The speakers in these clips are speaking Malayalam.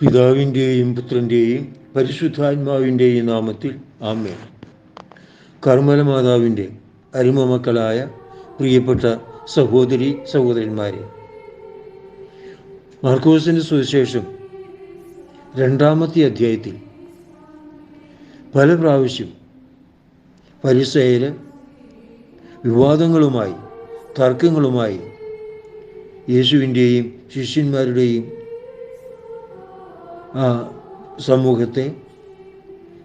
പിതാവിന്റെയും പുത്രന്റെയും പരിശുദ്ധാത്മാവിന്റെയും നാമത്തിൽ ആമേ കർമ്മല മാതാവിന്റെ അരുമമക്കളായ പ്രിയപ്പെട്ട സഹോദരി സഹോദരന്മാരെ മാർക്കോസിന്റെ സുവിശേഷം രണ്ടാമത്തെ അധ്യായത്തിൽ പല പ്രാവശ്യം പരിസയര് വിവാദങ്ങളുമായി തർക്കങ്ങളുമായി യേശുവിന്റെയും ശിഷ്യന്മാരുടെയും സമൂഹത്തെ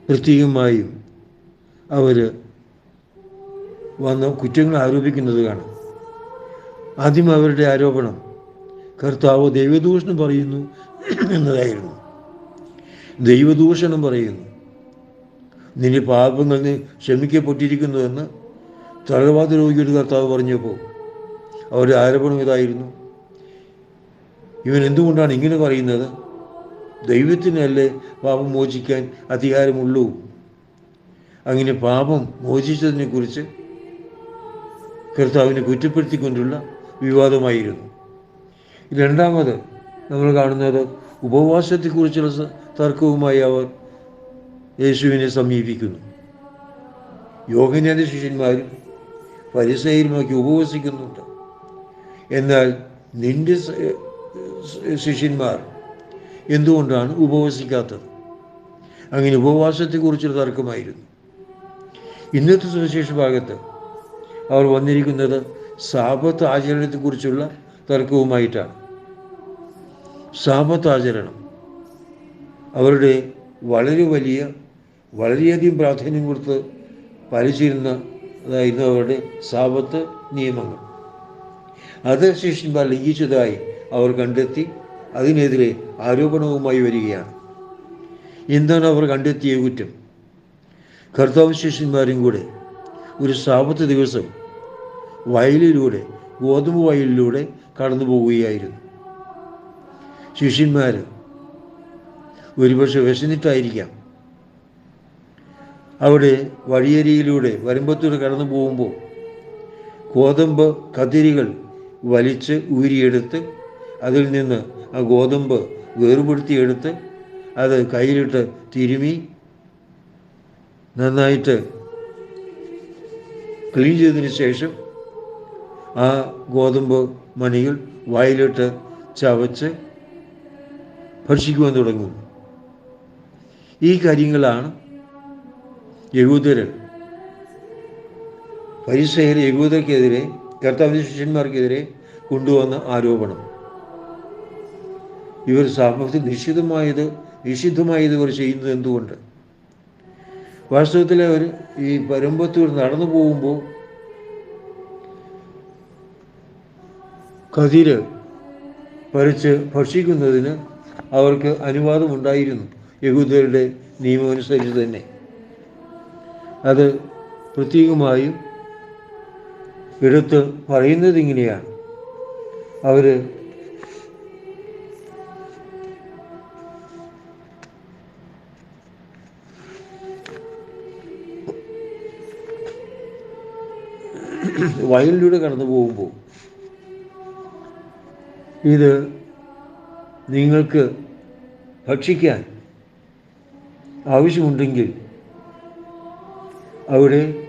പ്രത്യേകമായും അവർ വന്ന് കുറ്റങ്ങൾ ആരോപിക്കുന്നത് കാണാം. ആദ്യം അവരുടെ ആരോപണം കർത്താവ് ദൈവദൂഷണം പറയുന്നു എന്നതായിരുന്നു. ദൈവദൂഷണം പറയുന്നു. നിന്റെ പാപങ്ങൾ നീ ക്ഷമിക്കപ്പെട്ടിരിക്കുന്നുവെന്ന് തളർവാദ രോഗിയുടെ കർത്താവ് പറഞ്ഞപ്പോൾ അവരുടെ ആരോപണം ഇതായിരുന്നു. ഇവൻ എന്തുകൊണ്ടാണ് ഇങ്ങനെ പറയുന്നത്? ദൈവത്തിനല്ലേ പാപം മോചിക്കാൻ അധികാരമുള്ളൂ? അങ്ങനെ പാപം മോചിച്ചതിനെ കുറിച്ച് കർത്താവിനെ കുറ്റപ്പെടുത്തിക്കൊണ്ടുള്ള വിവാദമായിരുന്നു. രണ്ടാമത് നമ്മൾ കാണുന്നത് ഉപവാസത്തെക്കുറിച്ചുള്ള തർക്കവുമായി അവർ യേശുവിനെ സമീപിക്കുന്നു. യോഗനാഥ ശിഷ്യന്മാരും പരിസയരുമൊക്കെ ഉപവസിക്കുന്നുണ്ട്. എന്നാൽ നിന്റെ ശിഷ്യന്മാർ എന്തുകൊണ്ടാണ് ഉപവസിക്കാത്തത്? അങ്ങനെ ഉപവാസത്തെക്കുറിച്ചൊരു തർക്കമായിരുന്നു. ഇന്നത്തെ സുവിശേഷ ഭാഗത്ത് അവർ വന്നിരിക്കുന്നത് സാപത്ത് ആചരണത്തെക്കുറിച്ചുള്ള തർക്കവുമായിട്ടാണ്. സാപത്ത് ആചരണം അവരുടെ വളരെ വലിയ വളരെയധികം പ്രാധാന്യം കൊടുത്ത് പാലിച്ചിരുന്ന അതായിരുന്നു അവരുടെ സാപത്ത് നിയമങ്ങൾ. അത് ശിഷ്യന്മാർ ലംഘിച്ചതായി അവർ കണ്ടെത്തി അതിനെതിരെ ആരോപണവുമായി വരികയാണ്. എന്താണ് അവർ കണ്ടെത്തിയ കുറ്റം. കർത്താവ് ശിഷ്യന്മാരും കൂടെ ഒരു സാപത്ത് ദിവസം വയലിലൂടെ ഗോതമ്പ് വയലിലൂടെ കടന്നു പോവുകയായിരുന്നു. ശിഷ്യന്മാർ ഒരുപക്ഷെ വിശന്നിട്ടായിരിക്കാം അവിടെ വഴിയരിയിലൂടെ വരമ്പത്തൂടെ കടന്നു പോകുമ്പോൾ ഗോതമ്പ് കതിരികൾ വലിച്ച് ഊരിയെടുത്ത് അതിൽ നിന്ന് ഗോതമ്പ് വേർപെടുത്തിയെടുത്ത് അത് കയ്യിലിട്ട് തിരുമി നന്നായിട്ട് ക്ലീൻ ചെയ്തതിന് ശേഷം ആ ഗോതമ്പ് മണിയിൽ വായിലിട്ട് ചവച്ച് ഭക്ഷിക്കുവാൻ തുടങ്ങുന്നു ഈ കാര്യങ്ങളാണ് യഹൂദരൻ പരിസയർ യഹൂദർക്കെതിരെ കർത്താവിന്റെ ശിഷ്യന്മാർക്കെതിരെ കൊണ്ടുവന്ന ആരോപണം. ഇവർ സമൂഹത്തിൽ നിഷിദ്ധമായത് നിഷിദ്ധമായത് ഇവർ ചെയ്യുന്നത് എന്തുകൊണ്ട്? വാസ്തവത്തിൽ അവർ ഈ പരമ്പത്തൂർ നടന്നു പോകുമ്പോൾ കതിര് പറിച്ച് ഭക്ഷിക്കുന്നതിന് അവർക്ക് അനുവാദമുണ്ടായിരുന്നു. യഹൂദരുടെ നിയമമനുസരിച്ച് തന്നെ. അത് പ്രത്യേകമായും എടുത്ത് പറയുന്നത് ഇങ്ങനെയാണ്. അവർ വയലിലൂടെ കടന്നു പോകുമ്പോൾ ഇത് നിങ്ങൾക്ക് ഭക്ഷിക്കാൻ ആവശ്യമുണ്ടെങ്കിൽ അവിടെ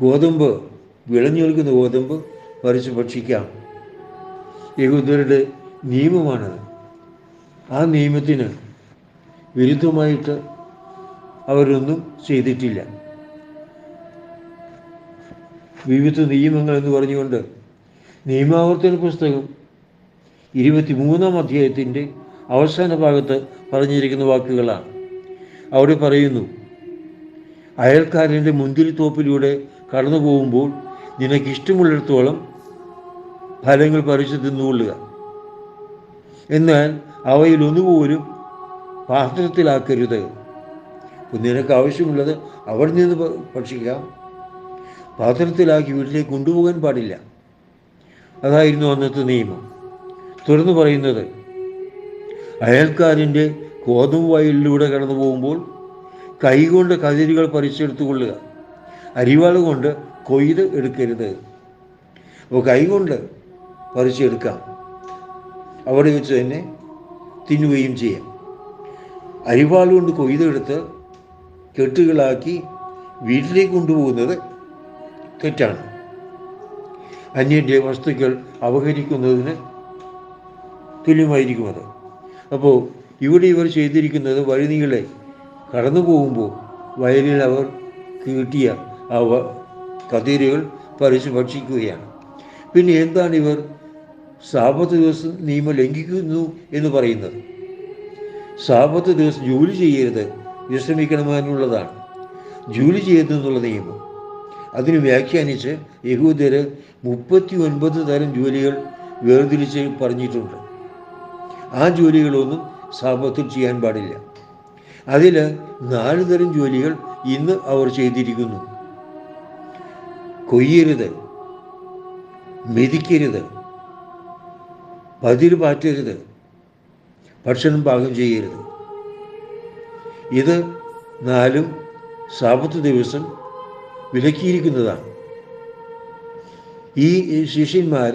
ഗോതമ്പ് വിളഞ്ഞു നിൽക്കുന്ന ഗോതമ്പ് പറിച്ച് ഭക്ഷിക്കാം. യഹൂദരുടെ നിയമമാണ്. ആ നിയമത്തിന് വിരുദ്ധമായിട്ട് അവരൊന്നും ചെയ്തിട്ടില്ല. വിവിധ നിയമങ്ങൾ എന്ന് പറഞ്ഞുകൊണ്ട് നിയമാവർത്തന പുസ്തകം ഇരുപത്തിമൂന്നാം അധ്യായത്തിന്റെ അവസാന ഭാഗത്ത് പറഞ്ഞിരിക്കുന്ന വാക്കുകളാണ്. അവിടെ പറയുന്നു അയൽക്കാരന്റെ മുന്തിരിത്തോപ്പിലൂടെ കടന്നു പോകുമ്പോൾ നിനക്കിഷ്ടമുള്ളിടത്തോളം ഫലങ്ങൾ പറിച്ചു തിന്നുകൊള്ളുക. എന്നാൽ അവയിൽ ഒന്നുപോലും പാത്രത്തിലാക്കരുത്. നിനക്ക് ആവശ്യമുള്ളത് അവിടെ നിന്ന് ഭക്ഷിക്കാം. പാത്രത്തിലാക്കി വീട്ടിലേക്ക് കൊണ്ടുപോകാൻ പാടില്ല. അതായിരുന്നു അന്നത്തെ നിയമം. തുറന്ന് പറയുന്നത് അയൽക്കാരന്റെ ഗോതമ്പ് വയലിലൂടെ കടന്നു പോകുമ്പോൾ കൈകൊണ്ട് കതിരുകൾ പറിച്ചെടുത്തുകൊള്ളുക അരിവാൾ കൊണ്ട് കൊയ്ത് എടുക്കരുത്. അപ്പോൾ കൈകൊണ്ട് പറിച്ചെടുക്കാം. അവിടെ വെച്ച് തന്നെ തിന്നുകയും ചെയ്യാം. അരിവാൾ കൊണ്ട് കൊയ്തെടുത്ത് കെട്ടുകളാക്കി വീട്ടിലേക്ക് കൊണ്ടുപോകുന്നത് തെറ്റാണ്. അന്യന്റെ വസ്തുക്കൾ അപഹരിക്കുന്നതിന് തുല്യമായിരിക്കും അത്. അപ്പോൾ ഇവിടെ ഇവർ ചെയ്തിരിക്കുന്നത് വഴിനീളെ കടന്നു പോകുമ്പോൾ വയലിൽ അവർ കിട്ടിയ ആ കതിരുകൾ പറിച്ച് ഭക്ഷിക്കുകയാണ്. പിന്നെ എന്താണ് ഇവർ സാപത്ത് ദിവസം നിയമം ലംഘിക്കുന്നു എന്ന് പറയുന്നത്? സാപത്ത് ദിവസം ജോലി ചെയ്യരുത് വിശ്രമിക്കണമെന്നുള്ളതാണ്. ജോലി ചെയ്യരുതെന്നുള്ള നിയമം. അതിന് വ്യാഖ്യാനിച്ച് യഹൂദര് മുപ്പത്തി ഒൻപത് തരം ജോലികൾ വേർതിരിച്ച് പറഞ്ഞിട്ടുണ്ട്. ആ ജോലികളൊന്നും സാപത്തിൽ ചെയ്യാൻ പാടില്ല. അതിൽ നാല് തരം ജോലികൾ ഇന്ന് അവർ ചെയ്തിരിക്കുന്നു. കൊയ്യരുത് മെതിക്കരുത് പതിര് പാറ്റരുത് ഭക്ഷണം പാകം ചെയ്യരുത്. ഇത് നാലും സാപത്ത് ദിവസം വിലക്കിയിരിക്കുന്നതാണ്. ഈ ശിഷ്യന്മാർ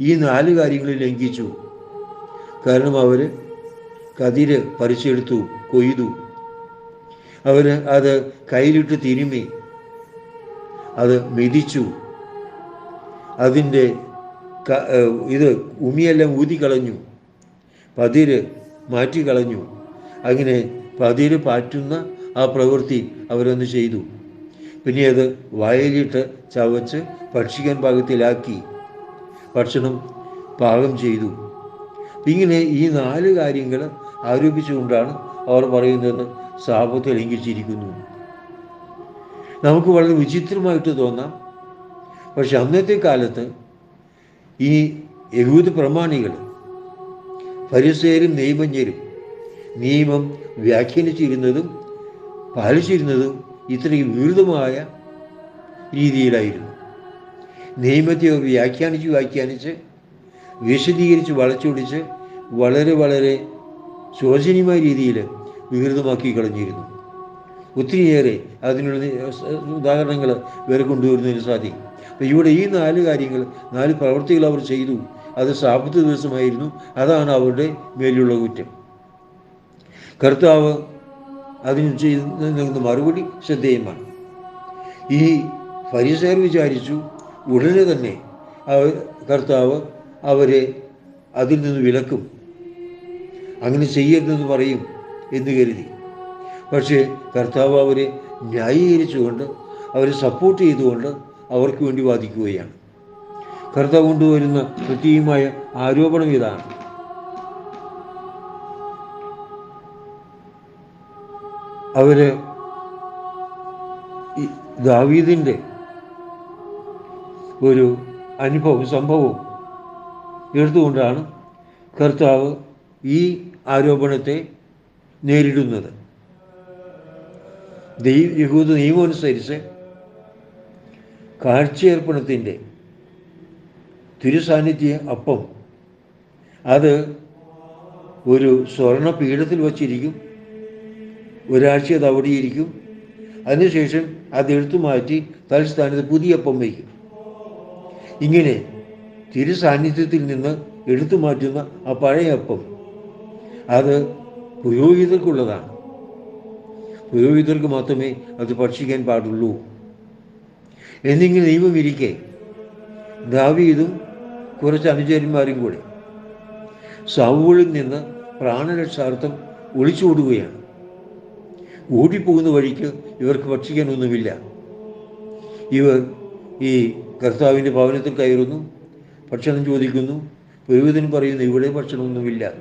ഈ നാല് കാര്യങ്ങളിൽ ലംഘിച്ചു. കാരണം അവർ കതിര് പറിച്ചെടുത്തു കൊയ്തു. അവർ അത് കയ്യിലിട്ട് തിരുമ്മി. അത് മെതിച്ചു. അതിന്റെ ഇത് ഉമിയെല്ലാം ഊതിക്കളഞ്ഞു. പതിര് മാറ്റിക്കളഞ്ഞു. അങ്ങനെ പതിര് പാറ്റുന്ന ആ പ്രവൃത്തി അവരൊന്ന് ചെയ്തു. പിന്നെ അത് വയലിട്ട് ചവച്ച് ഭക്ഷിക്കാൻ പാകത്തിലാക്കി. ഭക്ഷണം പാകം ചെയ്തു. ഇങ്ങനെ ഈ നാല് കാര്യങ്ങൾ ആരോപിച്ചുകൊണ്ടാണ് അവർ പറയുന്നത് സാപത്ത് ലംഘിച്ചിരിക്കുന്നു നമുക്ക് വളരെ വിചിത്രമായിട്ട് തോന്നാം. പക്ഷെ അന്നത്തെ കാലത്ത് ഈ യഹൂദ പ്രമാണികൾ പരിസരും നിയമജ്ഞരും നിയമം വ്യാഖ്യാനിച്ചിരുന്നതും പാലിച്ചിരുന്നതും ഇത്രയും വിരുദ്ധമായ രീതിയിലായിരുന്നു. നിയമത്തെ വ്യാഖ്യാനിച്ച് വ്യാഖ്യാനിച്ച് വിശദീകരിച്ച് വളച്ചൊടിച്ച് വളരെ വളരെ ശോചനീയമായ രീതിയിൽ വികൃതമാക്കി കളഞ്ഞിരുന്നു. ഒത്തിരിയേറെ അതിനുള്ള ഉദാഹരണങ്ങൾ വേറെ കൊണ്ടുവരുന്നതിന് സാധിക്കും. അപ്പം ഇവിടെ ഈ നാല് കാര്യങ്ങൾ നാല് പ്രവൃത്തികൾ അവർ ചെയ്തു. അത് സാമ്പത്തിക ദിവസമായിരുന്നു. അതാണ് അവരുടെ മേലുള്ള കുറ്റം. കർത്താവ് അതിന് നൽകുന്ന മറുപടി ശ്രദ്ധേയമാണ്. ഈ ഫരിസേർ വിചാരിച്ചു ഉടനെ തന്നെ കർത്താവ് അവരെ അതിൽ നിന്ന് വിലക്കും. അങ്ങനെ ചെയ്യരുതെന്ന് പറയും എന്ന് കരുതി. പക്ഷേ കർത്താവ് അവരെ ന്യായീകരിച്ചുകൊണ്ട് അവരെ സപ്പോർട്ട് ചെയ്തുകൊണ്ട് അവർക്ക് വേണ്ടി വാദിക്കുകയാണ്. കർത്താവ് കൊണ്ടുവരുന്ന കൃത്യമായ ആരോപണം ഇതാണ്. അവർ ഈ ദാവീദിന്റെ ഒരു അനുഭവം സംഭവവും എടുത്തുകൊണ്ടാണ് കർത്താവ് ഈ ആരോപണത്തെ നേരിടുന്നത്. ദൈവ യഹൂദ നിയമമനുസരിച്ച് കാഴ്ചയർപ്പണത്തിന്റെ തിരുസാന്നിധ്യ അപ്പം അത് ഒരു സ്വർണ പീഠത്തിൽ വച്ചിരിക്കും. ഒരാഴ്ച അത് അവിടെ ഇരിക്കും അതിനുശേഷം അത് എടുത്തു മാറ്റി തലസ്ഥാനത്ത് പുതിയ അപ്പം വയ്ക്കും. ഇങ്ങനെ തിരുസാന്നിധ്യത്തിൽ നിന്ന് എടുത്തു മാറ്റുന്ന ആ പഴയ അപ്പം അത് പുരോഹിതർക്കുള്ളതാണ്. പുരോഹിതർക്ക് മാത്രമേ അത് ഭക്ഷിക്കാൻ പാടുള്ളൂ. എന്നിങ്ങനെ ദൈവം ഇരിക്കെ ദാവീതും കുറച്ച് അനുചരന്മാരും കൂടെ സൗളിൽ നിന്ന് പ്രാണരക്ഷാർത്ഥം ഒളിച്ചോടുകയാണ്. ഓടിപ്പോകുന്ന വഴിക്ക് ഇവർക്ക് ഭക്ഷിക്കാനൊന്നുമില്ല. ഇവർ ഈ കർത്താവിന്റെ ഭവനത്തിൽ കയറുന്നു ഭക്ഷണം ചോദിക്കുന്നു പുരോഹിതൻ പറയുന്നു ഇവിടെ ഭക്ഷണമൊന്നുമില്ല.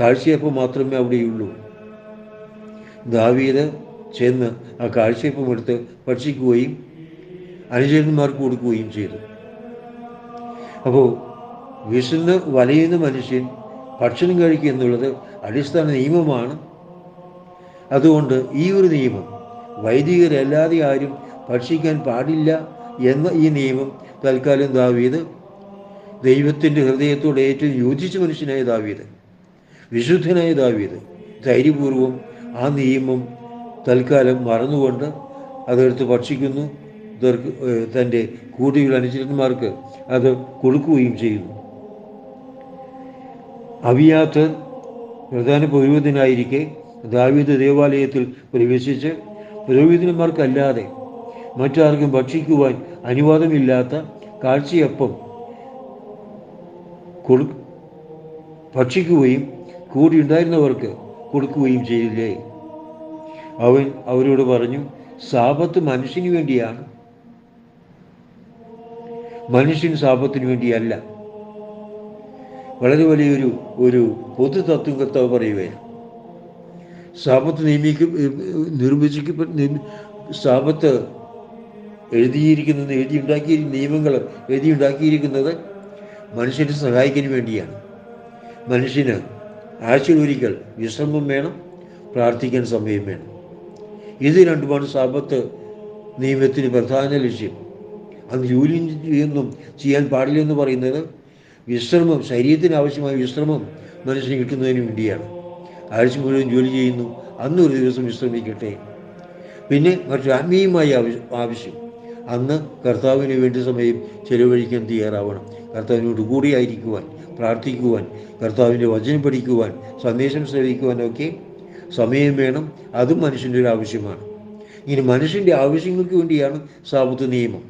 കാഴ്ചയപ്പം മാത്രമേ അവിടെയുള്ളൂ. ദാവീദ് ചെന്ന് ആ കാഴ്ചയപ്പം എടുത്ത് ഭക്ഷിക്കുകയും അനുചരന്മാർക്ക് കൊടുക്കുകയും ചെയ്തു. അപ്പോൾ വിശന്ന് വലയുന്ന മനുഷ്യൻ ഭക്ഷണം കഴിക്കുക എന്നുള്ളത് അടിസ്ഥാന നിയമമാണ്. അതുകൊണ്ട് ഈ ഒരു നിയമം വൈദികരല്ലാതെ ആരും ഭക്ഷിക്കാൻ പാടില്ല എന്ന ഈ നിയമം തൽക്കാലം ദാവീത് ദൈവത്തിന്റെ ഹൃദയത്തോട് ഏറ്റവും യോജിച്ച മനുഷ്യനായ ദാവീത് വിശുദ്ധനായ ദാവീത് ധൈര്യപൂർവം ആ നിയമം തൽക്കാലം മറന്നുകൊണ്ട് അതെടുത്ത് ഭക്ഷിക്കുന്നു. തന്റെ കൂടിയുള്ള അനുചരന്മാർക്ക് അത് കൊടുക്കുകയും ചെയ്യുന്നു. അവിയാത്തർ പ്രധാന പുരോഹിതനായിരിക്കെ ദാവീദ് ദേവാലയത്തിൽ പ്രവേശിച്ച് പുരോഹിതന്മാർക്കല്ലാതെ മറ്റാർക്കും ഭക്ഷിക്കുവാൻ അനുവാദമില്ലാത്ത കാഴ്ചയപ്പം കൊടു ഭക്ഷിക്കുകയും കൂടി ഉണ്ടായിരുന്നവർക്ക് കൊടുക്കുകയും ചെയ്തില്ലേ? അവൻ അവരോട് പറഞ്ഞു സാപത്ത് മനുഷ്യന് വേണ്ടിയാണ്. മനുഷ്യൻ സാപത്തിന് വേണ്ടിയല്ല. വളരെ വലിയൊരു ഒരു പൊതു തത്വം കർത്താവ് പറയുകയാണ്. സാപത്ത് നിയമിക്ക നിർമ്മിച്ചിക്കപ്പെട്ട സാപത്ത് എഴുതിയിരിക്കുന്നത് എഴുതി ഉണ്ടാക്കിയ നിയമങ്ങൾ എഴുതി ഉണ്ടാക്കിയിരിക്കുന്നത് മനുഷ്യനെ സഹായിക്കാൻ വേണ്ടിയാണ്. മനുഷ്യന് ആഴ്ചയിലൊരിക്കൽ വിശ്രമം വേണം പ്രാർത്ഥിക്കാൻ സമയം വേണം. ഇത് രണ്ടുമാണ് സാപത്ത് നിയമത്തിന് പ്രധാന ലക്ഷ്യം. അത് ജോലി ചെയ്യുന്നും ചെയ്യാൻ പാടില്ലെന്ന് പറയുന്നത് വിശ്രമം ശരീരത്തിന് ആവശ്യമായ വിശ്രമം മനുഷ്യന് കിട്ടുന്നതിന് വേണ്ടിയാണ്. ആഴ്ച മുഴുവൻ ജോലി ചെയ്യുന്നു. അന്നൊരു ദിവസം വിശ്രമിക്കട്ടെ. പിന്നെ മറ്റൊരു ആത്മീയമായ ആവശ്യം. അന്ന് കർത്താവിന് വേണ്ടി സമയം ചെലവഴിക്കാൻ തയ്യാറാവണം. കർത്താവിനോട് കൂടിയായിരിക്കുവാൻ പ്രാർത്ഥിക്കുവാൻ കർത്താവിന്റെ വചനം പഠിക്കുവാൻ സന്ദേശം ശ്രവിക്കുവാനൊക്കെ സമയം വേണം. അതും മനുഷ്യന്റെ ഒരു ആവശ്യമാണ്. ഇനി മനുഷ്യന്റെ ആവശ്യങ്ങൾക്ക് വേണ്ടിയാണ് സാപത്ത് നിയമം.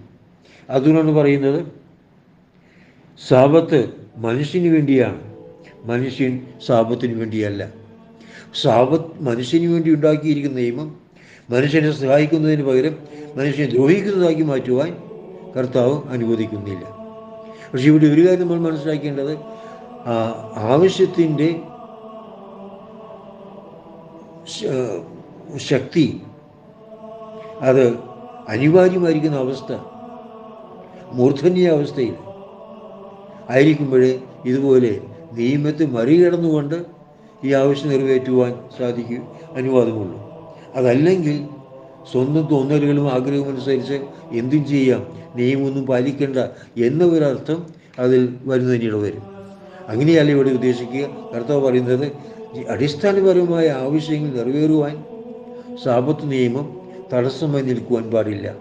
അതുകൊണ്ടാണ് പറയുന്നത് സാപത്ത് മനുഷ്യന് വേണ്ടിയാണ്. മനുഷ്യൻ സാപത്തിന് വേണ്ടിയല്ല. സാപത്ത് മനുഷ്യന് വേണ്ടി ഉണ്ടാക്കിയിരിക്കുന്ന നിയമം മനുഷ്യനെ സഹായിക്കുന്നതിന് പകരം മനുഷ്യനെ ദ്രോഹിക്കുന്നതാക്കി മാറ്റുവാൻ കർത്താവ് അനുവദിക്കുന്നില്ല. പക്ഷേ ഇവിടെ ഒരു കാര്യം നമ്മൾ മനസ്സിലാക്കേണ്ടത് ആവശ്യത്തിന്റെ ശക്തി അത് അനിവാര്യമായിരിക്കുന്ന അവസ്ഥ മൂർധന്യ അവസ്ഥയിൽ ആയിരിക്കുമ്പോഴേ ഇതുപോലെ നിയമത്തെ മറികടന്നുകൊണ്ട് ഈ ആവശ്യം നിറവേറ്റുവാൻ സാധിക്കും അനുവാദമുള്ളൂ. അതല്ലെങ്കിൽ സ്വന്തം തോന്നലുകളും ആഗ്രഹവും അനുസരിച്ച് എന്തും ചെയ്യാം. നിയമമൊന്നും പാലിക്കേണ്ട എന്ന ഒരർത്ഥം അതിൽ വരുന്നതിനിട വരും. അങ്ങനെയല്ല ഇവിടെ ഉദ്ദേശിക്കുക. കർത്താവ് പറയുന്നത് അടിസ്ഥാനപരമായ ആവശ്യങ്ങൾ നിറവേറുവാൻ സാപത്ത് നിയമം തടസ്സമായി നിൽക്കുവാൻ പാടില്ല.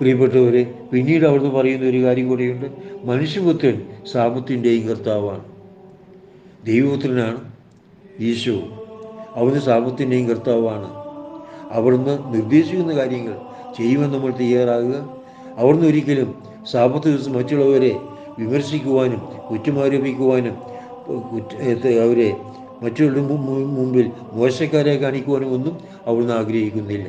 പ്രിയപ്പെട്ടവരെ പിന്നീട് അവിടുന്ന് പറയുന്ന ഒരു കാര്യം കൂടിയുണ്ട്. മനുഷ്യപുത്രൻ സാപത്തിന്റെയും കർത്താവാണ്. ദൈവപുത്രനാണ്. ഈശോ അവന് സാപത്തിന്റെയും കർത്താവാണ്. അവിടുന്ന് നിർദ്ദേശിക്കുന്ന കാര്യങ്ങൾ ചെയ്യുമെന്ന് നമ്മൾ തയ്യാറാകുക. അവിടുന്ന് ഒരിക്കലും സാപത്ത് ദിവസം മറ്റുള്ളവരെ വിമർശിക്കുവാനും കുറ്റമാരോപിക്കുവാനും അവരെ മറ്റുള്ള മുമ്പിൽ മോശക്കാരെ കാണിക്കുവാനും ഒന്നും അവിടുന്ന് ആഗ്രഹിക്കുന്നില്ല.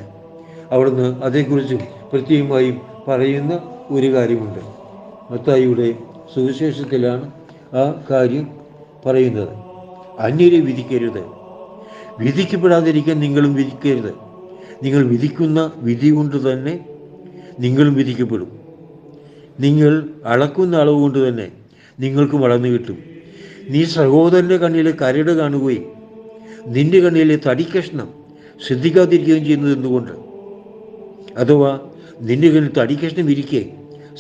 അവിടുന്ന് അതേക്കുറിച്ച് പ്രത്യേകമായും പറയുന്ന ഒരു കാര്യമുണ്ട്. മത്തായിയുടെ സുവിശേഷത്തിലാണ് ആ കാര്യം പറയുന്നത്. അന്യരെ വിധിക്കരുത്. വിധിക്കപ്പെടാതിരിക്കാൻ നിങ്ങളും വിധിക്കരുത്. നിങ്ങൾ വിധിക്കുന്ന വിധി കൊണ്ട് തന്നെ നിങ്ങളും വിധിക്കപ്പെടും. നിങ്ങൾ അളക്കുന്ന അളവ് കൊണ്ട് തന്നെ നിങ്ങൾക്കും അളന്നു കിട്ടും. നീ സഹോദരന്റെ കണ്ണിലെ കരട് കാണുകയും നിന്റെ കണ്ണിലെ തടിക്കഷ്ണം ശ്രദ്ധിക്കാതിരിക്കുകയും ചെയ്യുന്നത് എന്തുകൊണ്ട്? അഥവാ നിന്റെ കണ്ണിൽ തടിക്കഷ്ണം ഇരിക്കെ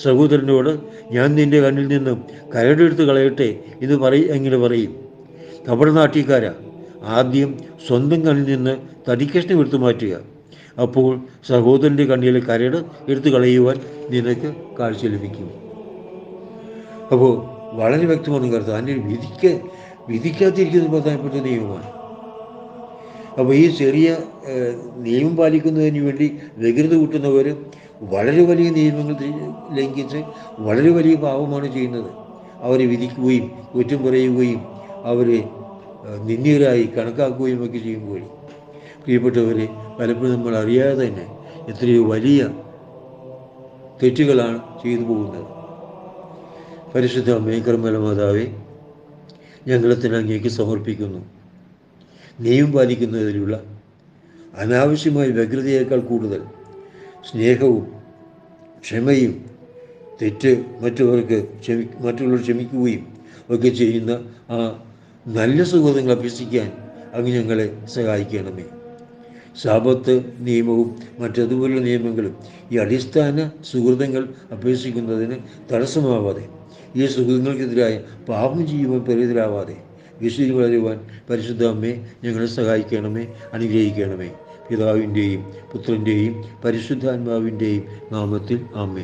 സഹോദരനോട് ഞാൻ നിന്റെ കണ്ണിൽ നിന്നും കരടെടുത്ത് കളയട്ടെ എന്ന് പറയും എങ്ങനെ പറയും? കപടനാട്യക്കാര ആദ്യം സ്വന്തം കണ്ണിൽ നിന്ന് തടിക്കഷ്ണം എടുത്തു മാറ്റുക. അപ്പോൾ സഹോദരന്റെ കണ്ണിലെ കരട് എടുത്തു കളയുവാൻ നിനക്ക് കാഴ്ച ലഭിക്കും. അപ്പോൾ വളരെ വ്യക്തമാണ് അതിന് വിധിക്ക വിധിക്കാതിരിക്കുന്ന പ്രധാനപ്പെട്ട നിയമമാണ്. അപ്പോൾ ഈ ചെറിയ നിയമം പാലിക്കുന്നതിന് വേണ്ടി വ്യഗ്രത കൂട്ടുന്നവർ വളരെ വലിയ നിയമങ്ങൾ ലംഘിച്ച് വളരെ വലിയ പാപമാണ് ചെയ്യുന്നത്. അവരെ വിധിക്കുകയും കുറ്റം പറയുകയും അവരെ നിന്ദ്യരായി കണക്കാക്കുകയും ഒക്കെ ചെയ്യുമ്പോൾ പ്രിയപ്പെട്ടവരെ പലപ്പോഴും നമ്മൾ അറിയാതെ തന്നെ എത്രയോ വലിയ തെറ്റുകളാണ് ചെയ്തു പോകുന്നത്. പരിശുദ്ധ മേക്കർമല മാതാവെ ഞങ്ങളെ തന്നെ അങ്ങേക്ക് സമർപ്പിക്കുന്നു. നീയും പാലിക്കുന്നതിലുള്ള അനാവശ്യമായ വ്യഗ്രതയേക്കാൾ കൂടുതൽ സ്നേഹവും ക്ഷമയും തെറ്റ് മറ്റുള്ളവർക്ക് ക്ഷമി മറ്റുള്ളവർ ക്ഷമിക്കുകയും ഒക്കെ ചെയ്യുന്ന ആ നല്ല സുഹൃത്തുക്കൾ അഭ്യസിക്കാൻ അങ്ങ് ഞങ്ങളെ സഹായിക്കണമേ. ശാപത്ത് നിയമവും മറ്റതുപോലുള്ള നിയമങ്ങളും ഈ അടിസ്ഥാന സുഹൃതങ്ങൾ അഭ്യസിക്കുന്നതിന് തടസ്സമാവാതെ ഈ സുഹൃത്തുക്കൾക്കെതിരായ പാപം ചെയ്യുവാൻ പരിതരാവാതെ വിശുദ്ധി വളരുവാൻ പരിശുദ്ധ അമ്മയെ ഞങ്ങളെ സഹായിക്കണമേ അനുഗ്രഹിക്കണമേ. പിതാവിന്റെയും പുത്രന്റെയും പരിശുദ്ധാത്മാവിന്റെയും നാമത്തിൽ അമ്മേ